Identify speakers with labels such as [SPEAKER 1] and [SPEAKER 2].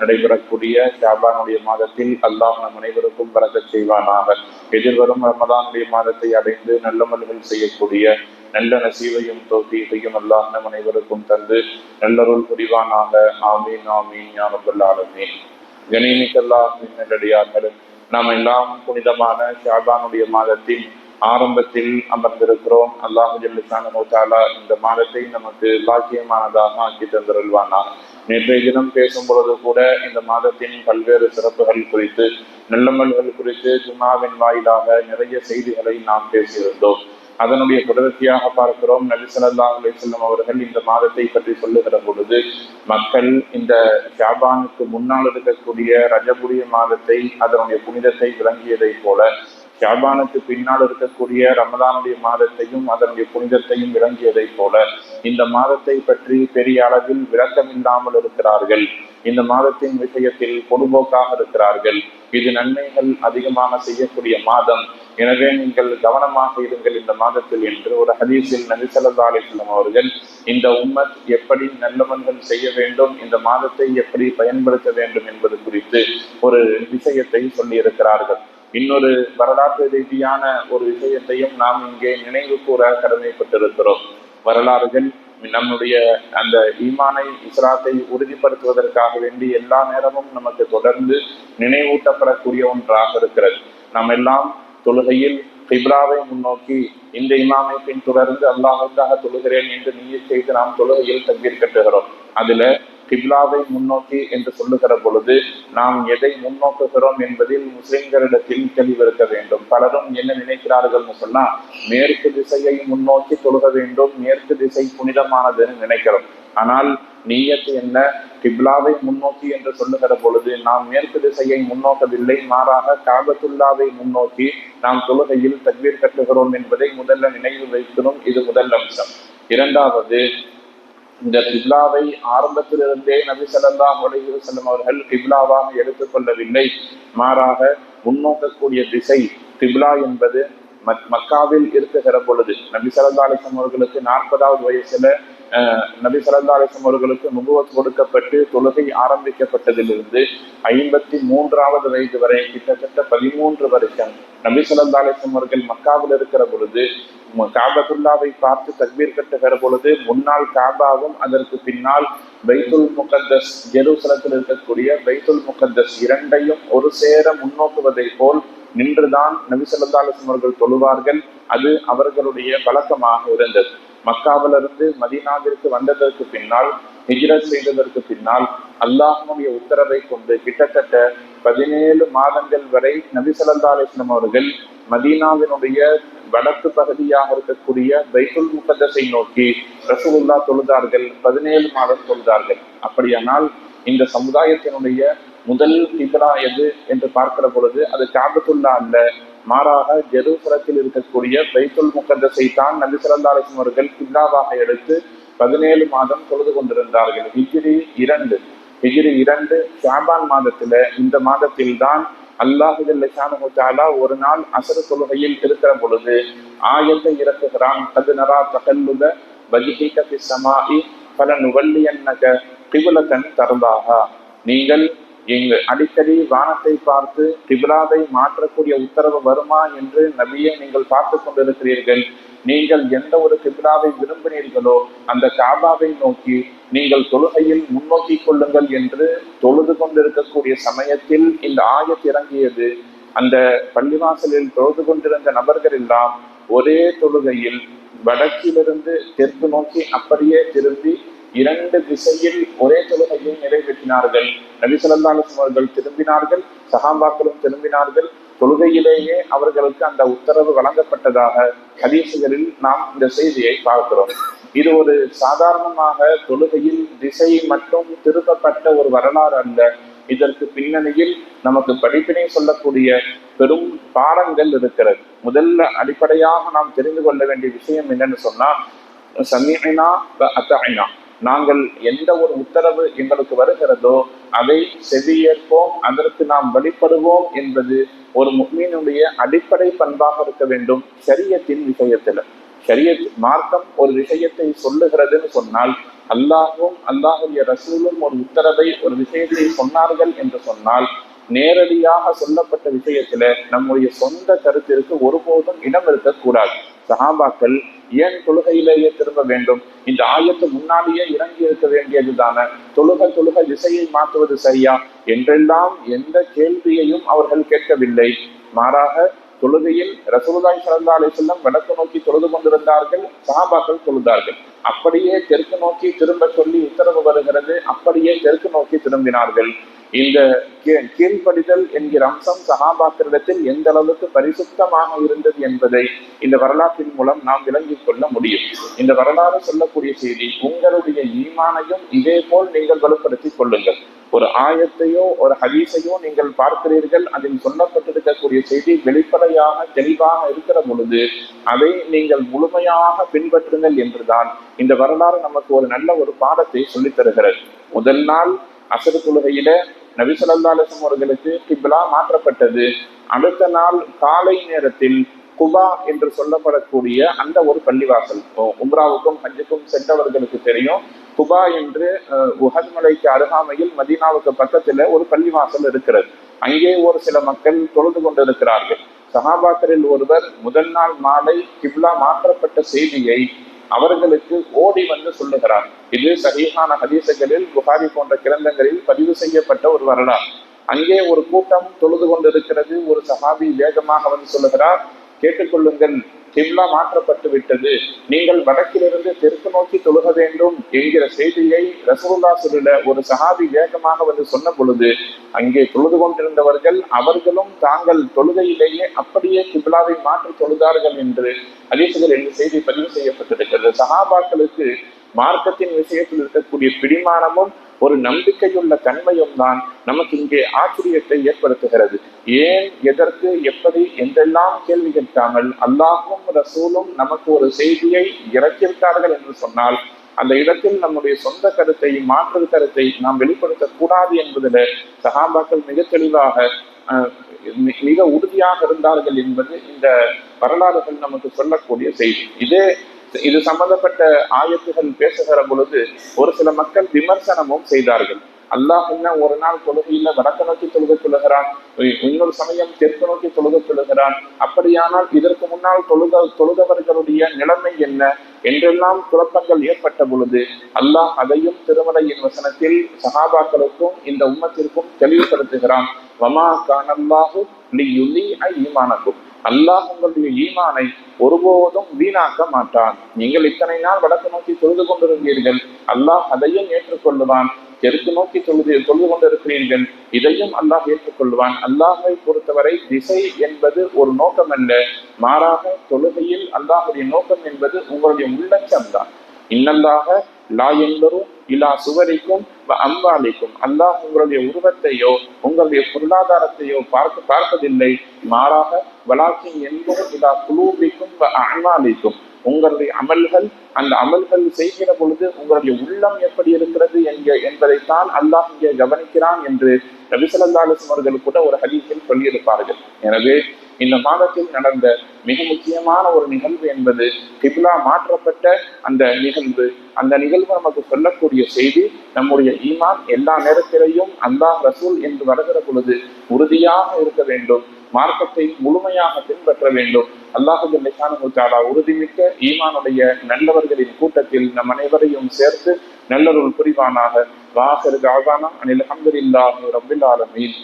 [SPEAKER 1] நடைபெறக்கூடிய ஷாபானுடைய மாதத்தில் அல்லாஹ் நம் அனைவருக்கும் பறக்க செய்வானாக. எதிர்வரும் ரமதானுடைய மாதத்தை அடைந்து நல்ல நல்லமல்கள் செய்யக்கூடிய நல்ல நசீவையும் தோஃபீகையும் அல்லாஹ் நம் அனைவருக்கும் தந்து நல்லருள் புரிவானாக. ஆமீன் ஆமீன் ஞானபுல் ஆலமீன். கணீமிக்கல்லாஹ் நாம் எல்லாம் புனிதமான ஷாபானுடைய மாதத்தின் ஆரம்பத்தில் அமர்ந்திருக்கிறோம். அல்லாஹு ஜல்லிசான தாலா இந்த மாதத்தை நமக்கு பாக்கியமானதாக ஆக்கி தந்திருவானா நேற்றைய தினம் பேசும் பொழுது கூட இந்த மாதத்தின் பல்வேறு சிறப்புகள் குறித்து நல்லமல்கள் குறித்து ஜுமாவின் வாயிலாக நிறைய செய்திகளை நாம் பேசியிருந்தோம். அதனுடைய தொடர்ச்சியாக பார்க்கிறோம். நபிசல்லா அலிசல்லம் அவர்கள் இந்த மாதத்தை பற்றி சொல்லுகிற பொழுது மக்கள் இந்த ஷாபானுக்கு முன்னால் இருக்கக்கூடிய ரஜபுரிய மாதத்தை அதனுடைய புனிதத்தை விளங்கியதை போல ஷாபானுக்கு பின்னால் இருக்கக்கூடிய ரமதானுடைய மாதத்தையும் அதனுடைய புனிதத்தையும் விளங்கியதைப் போல இந்த மாதத்தை பற்றி பெரிய அளவில் விளக்கம் இல்லாமல் இருக்கிறார்கள். இந்த மாதத்தின் விஷயத்தில் பொதுபோக்காக இருக்கிறார்கள். இது நன்மைகள் அதிகமாக செய்யக்கூடிய மாதம். எனவே நீங்கள் கவனமாக இருங்கள் இந்த மாதத்தில் என்று ஒரு ஹதீஸில் நபிசல்லா அலிஸ்லாம் அவர்கள் இந்த உம்மத் எப்படி நல்லவன்கள் செய்ய வேண்டும் இந்த மாதத்தை எப்படி பயன்படுத்த வேண்டும் என்பது குறித்து ஒரு விஷயத்தை சொல்லியிருக்கிறார்கள். இன்னொரு வரலாற்று ரீதியான ஒரு விஷயத்தையும் நாம் இங்கே நினைவு கூற கடமைப்பட்டிருக்கிறோம். வரலாறுகள் நம்முடைய அந்த ஈமானை இஸ்லாத்தை உறுதிப்படுத்துவதற்காக வேண்டி எல்லா நேரமும் நமக்கு தொடர்ந்து நினைவூட்டப்படக்கூடிய ஒன்றாக இருக்கிறது. நாம் எல்லாம் தொழுகையில் கிப்ராவை முன்னோக்கி இந்த இமாமை பின் தொடர்ந்து அல்லாஹுக்காக தொழுகிறேன் என்று நீய செய்து நாம் தொழுகையில் தங்கீர் கட்டுகிறோம். அதுல கிப்லாவை முன்னோக்கி என்று சொல்லுகிற பொழுது நாம் எதை முன்னோக்குகிறோம் என்பதில் முஸ்லிம்களிடத்தில் தெளிவிருக்க வேண்டும். பலரும் என்ன நினைக்கிறார்கள் சொன்னா மேற்கு திசையை முன்னோக்கி தொழுக வேண்டும் மேற்கு திசை புனிதமானதுன்னு நினைக்கிறோம். ஆனால் நீயத்து என்ன? கிப்லாவை முன்னோக்கி என்று சொல்லுகிற பொழுது நாம் மேற்கு திசையை முன்னோக்கவில்லை மாறாக காபத்துல்லாவை முன்னோக்கி நாம் தொழுகையில் தக்வீர் கட்டுகிறோம் என்பதை முதல்ல நினைவு வைக்கணும். இது முதல் அம்சம். இரண்டாவது இந்த கிப்லாவை ஆரம்பத்திலிருந்தே நபி சல்லா அலைஹி செல்லும் அவர்கள் கிப்லாவாக எடுத்துக்கொள்ளவில்லை மாறாக முன்னோக்கக்கூடிய திசை கிப்லா என்பது மக்காவில் இருக்குகிற பொழுது நபி சல்லா அவர்களுக்கு நாற்பதாவது வயசுல நபி சல்லா அலிஸ்லம் அவர்களுக்கு நுகுவத் கொடுக்கப்பட்டு தொழுகை ஆரம்பிக்கப்பட்டதிலிருந்து ஐம்பத்தி மூன்றாவது வயது வரை கிட்டத்தட்ட பதிமூன்று வருஷம் நபி சல்லா அலிஸ்லம் அவர்கள் மக்காவில் இருக்கிற பொழுது காபத்துல்லாவை பார்த்து தக்பீர் கட்டுகிற பொழுது முன்னாள் காபாவும் அதற்கு பின்னால் பைத்துல் முகத்தஸ் ஜெருசலத்தில் இருக்கக்கூடிய பைத்துல் முகத்தஸ் இரண்டையும் ஒரு சேர முன்னோக்குவதை போல் நின்றுதான் நபிசல்லாஸ்லம் அவர்கள் தொழுவார்கள். அது அவர்களுடைய வழக்கமாக இருந்தது. மக்காவிலிருந்து மதீனாவிற்கு வந்ததற்கு பின்னால் ஹிஜ்ரத் செய்ததற்கு பின்னால் அல்லாஹனுடைய உத்தரவை கொண்டு கிட்டத்தட்ட பதினேழு மாதங்கள் வரை நபி அலிஸ்லாம் அவர்கள் மதீனாவினுடைய வடக்கு பகுதியாக இருக்கக்கூடிய பைத்துல் முகத்தஸை நோக்கி ரசூலுல்லா தொழுதார்கள் பதினேழு மாதம் தொழுதார்கள். அப்படியானால் இந்த சமுதாயத்தினுடைய முதல் கிபிலா எது என்று பார்க்கிற பொழுது அது காபத்துல்லா அல்ல. மாறாக ஜெருபுரத்தில் இருக்கக்கூடிய பைத்துல் முக்கந்தசை தான் நபி சல்லா அலிஸ்லாம் அவர்கள் கிப்லாவாக எடுத்து பதினேழு மாதம் தொழுது கொண்டிருந்தார்கள். ஹிஜ்ரி இரண்டு. ஹிஜ்ரி இரண்டு ஷாபான் மாதத்துல இந்த மாதத்தில் தான் அல்லாஹுல்லா ஒரு நாள் அசர தொழுகையில் இருக்கிற பொழுது ஆயத்தை இறக்குகிறான். அது நரா தகல்லுத பஜிஹிகி சமாஹி பல நுவல்லியன்னக திபுலத்தன் தருந்தாகா நீங்கள் நீங்கள் அடிக்கடி வானத்தை பார்த்து திபிலாவை மாற்றக்கூடிய உத்தரவு வருமா என்று நபியை நீங்கள் பார்த்து கொண்டிருக்கிறீர்கள். நீங்கள் எந்த ஒரு கிப்லாவை விரும்பினீர்களோ அந்த காபாவை நோக்கி நீங்கள் தொழுகையில் முன்னோக்கி கொள்ளுங்கள் என்று தொழுது கொண்டிருக்கக்கூடிய சமயத்தில் இந்த ஆயத் இறங்கியது. அந்த பள்ளிவாசலில் தொழுது கொண்டிருந்த நபர்கள் எல்லாம் ஒரே தொழுகையில் வடக்கிலிருந்து தெற்கு நோக்கி அப்படியே திரும்பி இரண்டு திசையில் ஒரே தொழுகையை திரும்பினார்கள். நபிசல்லாஸ்லம் அவர்கள் திரும்பினார்கள் சகாம்பாக்களும் திரும்பினார்கள். தொழுகையிலேயே அவர்களுக்கு அந்த உத்தரவு வழங்கப்பட்டதாக ஹதீசுகளில் நாம் இந்த செய்தியை பார்க்கிறோம். இது ஒரு சாதாரணமாக தொழுகையில் திசை மட்டும் திருப்பப்பட்ட ஒரு வரலாறு அல்ல. இதற்கு பின்னணியில் நமக்கு படிப்பினை சொல்லக்கூடிய பெரும் பாடங்கள் இருக்கிறது. முதல்ல அடிப்படையாக நாம் தெரிந்து கொள்ள வேண்டிய விஷயம் என்னன்னு சொன்னா சமீனா அத்தகைனா நாங்கள் எந்த ஒரு உத்தரவு எங்களுக்கு வருகிறதோ அதை செவியேற்போம் அதற்கு நாம் வழிபடுவோம் என்பது ஒரு முக்மீனுடைய அடிப்படை பண்பாக இருக்க வேண்டும் சரியத்தின் விஷயத்துல. சரிய மார்க்கம் ஒரு விஷயத்தை சொல்லுகிறதுன்னு சொன்னால் அல்லாஹும் அல்லாஹுடைய ரசூலும் ஒரு உத்தரவை ஒரு விஷயத்தை சொன்னார்கள் என்று சொன்னால் நேரடியாக சொல்லப்பட்ட விஷயத்துல நம்முடைய சொந்த கருத்திற்கு ஒருபோதும் இடம் இருக்கக்கூடாது. சஹாபாக்கள் ஏன் தொழுகையிலேயே திரும்ப வேண்டும்? இந்த ஆயத்து முன்னாலேயே இறங்கி இருக்க வேண்டியது தானே தொழுக தொழுக திசையை மாற்றுவது சரியா? என்றெல்லாம் எந்த கேள்வியையும் அவர்கள் கேட்கவில்லை. மாறாக தொழுகையில் ரசூலுல்லாய் சல்லா செல்லம் வடக்கு நோக்கி தொழுது கொண்டிருந்தார்கள் சஹாபாக்கள் தொழுதார்கள். அப்படியே தெற்கு நோக்கி திரும்ப சொல்லி உத்தரவு வருகிறது அப்படியே தெற்கு நோக்கி திரும்பினார்கள். இந்த கீழ்ப்படிதல் என்கிற அம்சம் சகாபாக்களிடத்தில் எந்த அளவுக்கு பரிசுத்தமாக இருந்தது என்பதை இந்த வரலாற்றின் மூலம் நாம் விளங்கிக் கொள்ள முடியும். இந்த வரலாறு சொல்லக்கூடிய செய்தி உங்களுடைய ஈமானையும் இதே போல் நீங்கள் வலுப்படுத்திக் கொள்ளுங்கள். ஒரு ஆயத்தையோ ஒரு ஹதீஸையோ நீங்கள் பார்க்கிறீர்கள் அதில் சொல்லப்பட்டிருக்கக்கூடிய செய்தி வெளிப்படையாக தெளிவாக இருக்கிற பொழுது அதை நீங்கள் முழுமையாக பின்பற்றுங்கள் என்றுதான் இந்த வரலாறு நமக்கு ஒரு நல்ல ஒரு பாடத்தை சொல்லித் தருகிறது. முதல் நாள் அசர் தொழுகையில நபிசல்லா அலிசம் அவர்களுக்கு கிப்லா மாற்றப்பட்டது. அடுத்த நாள் காலை நேரத்தில் குபா என்று சொல்லப்படக்கூடிய அந்த ஒரு பள்ளிவாசல் உம்ராவுக்கும் ஹஜ்ஜுக்கும் சென்றவர்களுக்கு தெரியும். குபா என்று உஹத் மலைக்கு அருகாமையில் மதீனாவுக்கு பக்கத்தில் ஒரு பள்ளிவாசல் இருக்கிறது. அங்கே ஒரு சில மக்கள் தொழுது கொண்டிருக்கிறார்கள். சஹாபாக்கரில் ஒருவர் முதல் நாள் மாலை கிப்லா மாற்றப்பட்ட செய்தியை அவர்களுக்கு ஓடி வந்து சொல்லுகிறார் இது சரீகான ஹதீசங்களில் புகாரி போன்ற கிரந்தங்களில் பதிவு செய்யப்பட்ட ஒரு வரலாறு அங்கே ஒரு கூட்டம் தொழுது கொண்டிருக்கிறது. ஒரு சஹாபி வேகமாக வந்து சொல்லுகிறார் கேட்டுக்கொள்ளுங்கள் கிம்லா மாற்றப்பட்டு விட்டது. நீங்கள் வடக்கிலிருந்து தெற்கு நோக்கி தொழுக வேண்டும் என்கிற செய்தியை ரசகுல்லா சொல்லிட ஒரு சஹாபி வேகமாக வந்து சொன்ன பொழுது அங்கே தொழுது கொண்டிருந்தவர்கள் அவர்களும் தாங்கள் தொழுகையிலேயே அப்படியே கிப்லாவை மாற்றி தொழுதார்கள் என்று அதீசுகள் என்று செய்தி பதிவு செய்யப்பட்டிருக்கிறது. சஹாபாக்களுக்கு மார்க்கத்தின் விஷயத்தில் இருக்கக்கூடிய பிடிமானமும் ஒரு நம்பிக்கையுள்ள தன்மையும் தான் நமக்கு இங்கே ஆச்சரியத்தை ஏற்படுத்துகிறது. ஏன் எதற்கு எப்படி என்றெல்லாம் கேள்வி கேட்காமல் அல்லாஹும் ரசூலும் நமக்கு ஒரு செய்தியை இறக்கியிருக்கார்கள் என்று சொன்னால் அந்த இடத்தில் நம்முடைய சொந்த கருத்தை மாற்று கருத்தை நாம் வெளிப்படுத்தக்கூடாது என்பதில் சகாபாக்கள் மிக தெளிவாக மிக உறுதியாக இருந்தார்கள் என்பது இந்த வரலாறுகள் நமக்கு சொல்லக்கூடிய செய்தி. இதே இது சம்பந்தப்பட்ட ஆயத்துகள் பேசுகிற பொழுது ஒரு சில மக்கள் விமர்சனமும் செய்தார்கள். அல்லாஹ் என்ன ஒரு நாள் தொழுகையில வடக்கு நோக்கி தொழுக சொல்லுகிறான் இன்னொரு சமயம் தெற்கு நோக்கி தொழுக சொல்லுகிறான். அப்படியானால் இதற்கு முன்னால் தொழுக தொழுகவர்களுடைய நிலைமை என்ன? என்றெல்லாம் குழப்பங்கள் ஏற்பட்ட பொழுது அல்லாஹ் அதையும் திருமலையின் வசனத்தில் சகாபாக்களுக்கும் இந்த உம்மத்திற்கும் தெளிவுபடுத்துகிறான். வமா கானல்லாஹு ஈமானக்கும். அல்லாஹ் உங்களுடைய ஈமானை ஒருபோதும் வீணாக்க மாட்டான். நீங்கள் இத்தனை நாள் வடக்கு நோக்கி தொழுது கொண்டிருந்தீர்கள். அல்லாஹ் அதையும் ஏற்றுக்கொள்ளுவான். தெற்கு நோக்கி தொழுது தொழுது கொண்டிருக்கிறீர்கள்? இதையும் அல்லாஹ் ஏற்றுக்கொள்வான். அல்லாஹை பொறுத்தவரை திசை என்பது ஒரு நோக்கம் அல்ல. மாறாக தொழுகையில் அல்லாஹுடைய நோக்கம் என்பது உங்களுடைய உள்ளச்சம் தான். இன்னல்லாக லா என்பரும் இலா சுவரிக்கும் அம்பாலிக்கும் அல்லாஹ் உங்களுடைய உருவத்தையோ உங்களுடைய பொருளாதாரத்தையோ பார்க்க பார்ப்பதில்லை. மாறாக வளாக்கின் என்பதும் இலா குலூபிக்கும் அன்பாலிக்கும் உங்களுடைய அமல்கள் அந்த அமல்கள் செய்கிற பொழுது உங்களுடைய உள்ளம் எப்படி இருக்கிறது என்க என்பதைத்தான் அல்லாஹ் இங்கே கவனிக்கிறான் என்று ரவிசலல்லாலிசம் அவர்கள் கூட ஒரு ஹதீஸில் சொல்லியிருப்பார்கள். எனவே இந்த மாதத்தில் நடந்த மிக முக்கியமான ஒரு நிகழ்வு என்பது கிப்லா மாற்றப்பட்ட அந்த நிகழ்வு. அந்த நிகழ்வு நமக்கு சொல்லக்கூடிய செய்தி நம்முடைய ஈமான் எல்லா நேரத்திலையும் அல்லாஹ் ரசூல் என்று வருகிற பொழுது உறுதியாக இருக்க வேண்டும். மார்க்கத்தை முழுமையாக பின்பற்ற வேண்டும். அல்லாஹு தாலா உறுதிமிக்க ஈமானுடைய நல்லவர்களின் கூட்டத்தில் நம் அனைவரையும் சேர்த்து நல்லொருள் புரிவானாக. வாசரு காவானா அனில் அஹமதுல்லாஹி ரபில் ஆலமீன்.